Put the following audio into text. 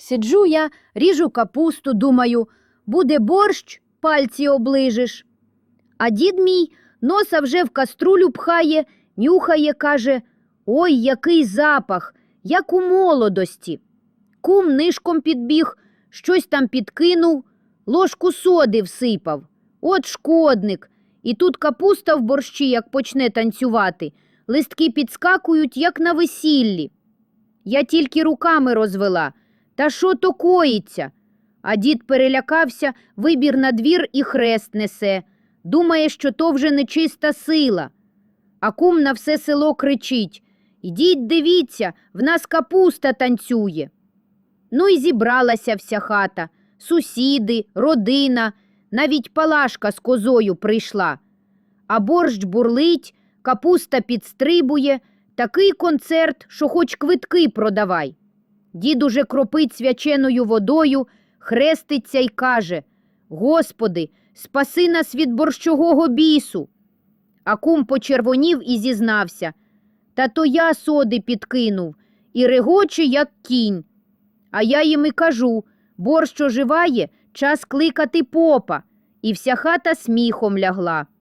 Сиджу я, ріжу капусту, думаю, буде борщ, пальці оближиш. А дід мій носа вже в каструлю пхає, нюхає, каже: Ой, який запах, як у молодості. Кум нишком підбіг, щось там підкинув, ложку соди всипав. От шкодник. І тут капуста в борщі, як почне танцювати, листки підскакують, як на весіллі. Я тільки руками розвела. Та що то коїться? А дід перелякався, вибір на двір і хрест несе. Думає, що то вже нечиста сила. А кум на все село кричить Ідіть, дивіться, в нас капуста танцює. Ну і зібралася вся хата, сусіди, родина, навіть палашка з козою прийшла. А борщ бурлить, капуста підстрибує, такий концерт, що хоч квитки продавай. Дід уже кропить свяченою водою, хреститься й каже Господи, спаси нас від борщового бісу. А кум почервонів і зізнався. Та то я соди підкинув і регоче, як кінь. А я їм і кажу борщ оживає, час кликати попа, і вся хата сміхом лягла.